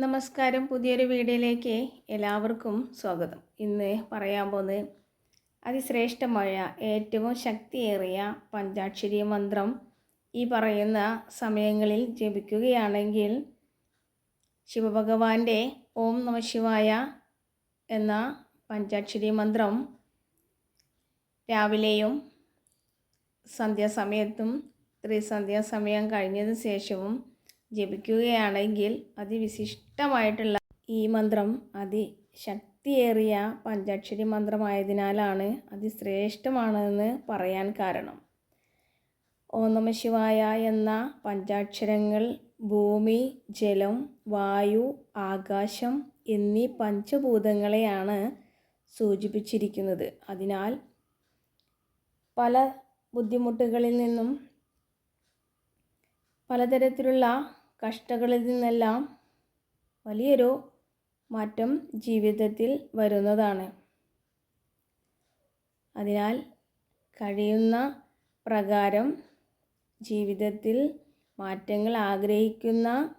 നമസ്കാരം. പുതിയൊരു വീഡിയോയിലേക്ക് എല്ലാവർക്കും സ്വാഗതം. ഇന്ന് പറയാൻ പോകുന്നത് അതിശ്രേഷ്ഠമായ ഏറ്റവും ശക്തിയേറിയ പഞ്ചാക്ഷരി മന്ത്രം ഈ പറയുന്ന സമയങ്ങളിൽ ജപിക്കുകയാണെങ്കിൽ ശിവഭഗവാന്റെ ഓം നമ ശിവായ എന്ന പഞ്ചാക്ഷരി മന്ത്രം രാവിലെയും സന്ധ്യാസമയത്തും ത്രിസന്ധ്യാസമയം കഴിഞ്ഞതിന് ശേഷവും ജപിക്കുകയാണെങ്കിൽ അതിവിശിഷ്ടമായിട്ടുള്ള ഈ മന്ത്രം അതിശക്തിയേറിയ പഞ്ചാക്ഷരി മന്ത്രമായതിനാലാണ് അതിശ്രേഷ്ഠമാണെന്ന് പറയാൻ കാരണം. ഓം നമ ശിവായ എന്ന പഞ്ചാക്ഷരങ്ങൾ ഭൂമി ജലം വായു ആകാശം എന്നീ പഞ്ചഭൂതങ്ങളെയാണ് സൂചിപ്പിച്ചിരിക്കുന്നത്. അതിനാൽ പല ബുദ്ധിമുട്ടുകളിൽ നിന്നും പലതരത്തിലുള്ള കഷ്ടകളിൽ നിന്നെല്ലാം വലിയൊരു മാറ്റം ജീവിതത്തിൽ വരുന്നതാണ്. അതിനാൽ കഴിയുന്ന പ്രകാരം ജീവിതത്തിൽ മാറ്റങ്ങൾ ആഗ്രഹിക്കുന്ന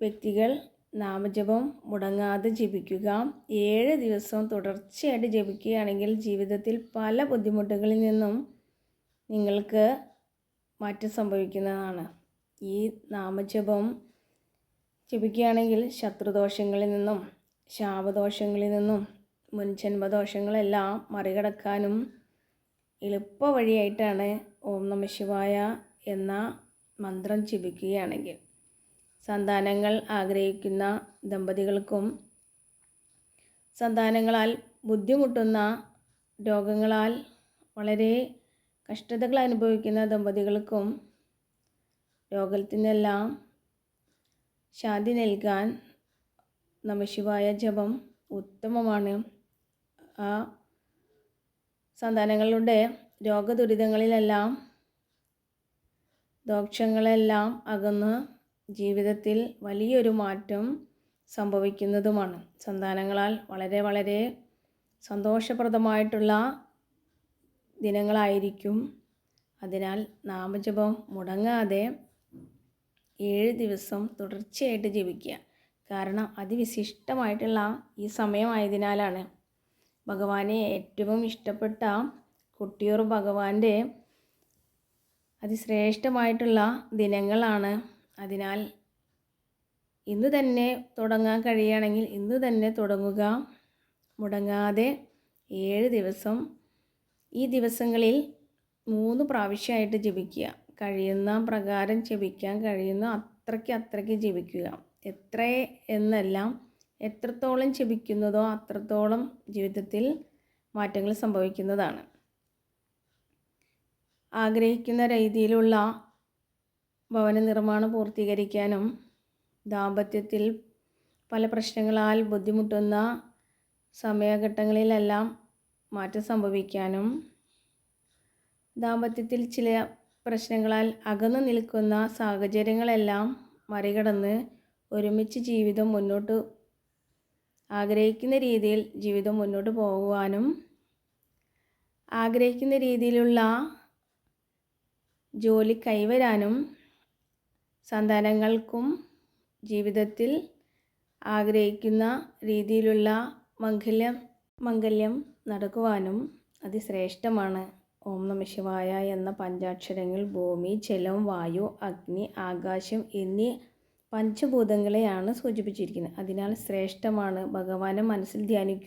വ്യക്തികൾ നാമജപം മുടങ്ങാതെ ജപിക്കുക. ഏഴ് ദിവസം തുടർച്ചയായിട്ട് ജപിക്കുകയാണെങ്കിൽ ജീവിതത്തിൽ പല ബുദ്ധിമുട്ടുകളിൽ നിന്നും നിങ്ങൾക്ക് മാറ്റം സംഭവിക്കുന്നതാണ്. ഈ നാമജപം ജപിക്കുകയാണെങ്കിൽ ശത്രുദോഷങ്ങളിൽ നിന്നും ശാപദോഷങ്ങളിൽ നിന്നും മുൻജന്മദോഷങ്ങളെല്ലാം മറികടക്കാനും എളുപ്പ വഴിയായിട്ടാണ് ഓം നമ ശിവായ എന്ന മന്ത്രം ജപിക്കുകയാണെങ്കിൽ സന്താനങ്ങൾ ആഗ്രഹിക്കുന്ന ദമ്പതികൾക്കും സന്താനങ്ങളാൽ ബുദ്ധിമുട്ടുന്ന രോഗങ്ങളാൽ വളരെ കഷ്ടതകൾ അനുഭവിക്കുന്ന ദമ്പതികൾക്കും രോഗത്തിനെല്ലാം ശാന്തി നൽകാൻ നമശിവായ ജപം ഉത്തമമാണ്. ആ സന്താനങ്ങളുടെ രോഗദുരിതങ്ങളിലെല്ലാം ദോഷങ്ങളെല്ലാം അകന്ന് ജീവിതത്തിൽ വലിയൊരു മാറ്റം സംഭവിക്കുന്നതുമാണ്. സന്താനങ്ങളാൽ വളരെ വളരെ സന്തോഷപ്രദമായിട്ടുള്ള ദിനങ്ങളായിരിക്കും. അതിനാൽ നാമജപം മുടങ്ങാതെ ഏഴ് ദിവസം തുടർച്ചയായിട്ട് ജപിക്കുക. കാരണം അതിവിശിഷ്ടമായിട്ടുള്ള ഈ സമയമായതിനാലാണ്. ഭഗവാനെ ഏറ്റവും ഇഷ്ടപ്പെട്ട കുട്ടിയൂർ ഭഗവാന്റെ അതിശ്രേഷ്ഠമായിട്ടുള്ള ദിനങ്ങളാണ്. അതിനാൽ ഇന്ന് തന്നെ തുടങ്ങാൻ കഴിയുകയാണെങ്കിൽ ഇന്ന് തന്നെ തുടങ്ങുക. മുടങ്ങാതെ ഏഴ് ദിവസം ഈ ദിവസങ്ങളിൽ മൂന്ന് പ്രാവശ്യമായിട്ട് ജപിക്കുക. കഴിയുന്ന പ്രകാരം ജപിക്കാൻ കഴിയുന്ന അത്രയ്ക്ക് അത്രയ്ക്ക് ജപിക്കുക. എത്ര എന്നെല്ലാം എത്രത്തോളം ജപിക്കുന്നതോ അത്രത്തോളം ജീവിതത്തിൽ മാറ്റങ്ങൾ സംഭവിക്കുന്നതാണ്. ആഗ്രഹിക്കുന്ന രീതിയിലുള്ള ഭവന നിർമ്മാണം പൂർത്തീകരിക്കാനും ദാമ്പത്യത്തിൽ പല പ്രശ്നങ്ങളാൽ ബുദ്ധിമുട്ടുന്ന സമയഘട്ടങ്ങളിലെല്ലാം മാറ്റം സംഭവിക്കാനും ദാമ്പത്യത്തിൽ ചില പ്രശ്നങ്ങളാൽ അകന്നു നിൽക്കുന്ന സാഹചര്യങ്ങളെല്ലാം മറികടന്ന് ഒരുമിച്ച് ജീവിതം മുന്നോട്ട് ആഗ്രഹിക്കുന്ന രീതിയിൽ ജീവിതം മുന്നോട്ട് പോകുവാനും ആഗ്രഹിക്കുന്ന രീതിയിലുള്ള ജോലി കൈവരാനും സന്താനങ്ങൾക്കും ജീവിതത്തിൽ ആഗ്രഹിക്കുന്ന രീതിയിലുള്ള മംഗല്യം മംഗല്യം നടക്കുവാനും അതിശ്രേഷ്ഠമാണ്. ഓം നമശിവായ എന്ന പഞ്ചാക്ഷരങ്ങൾ ഭൂമി ജലം വായു അഗ്നി ആകാശം എന്നീ പഞ്ചഭൂതങ്ങളെയാണ് സൂചിപ്പിച്ചിരിക്കുന്നത്. അതിനാൽ ശ്രേഷ്ഠമാണ്. ഭഗവാനെ മനസ്സിൽ ധ്യാനിക്കുക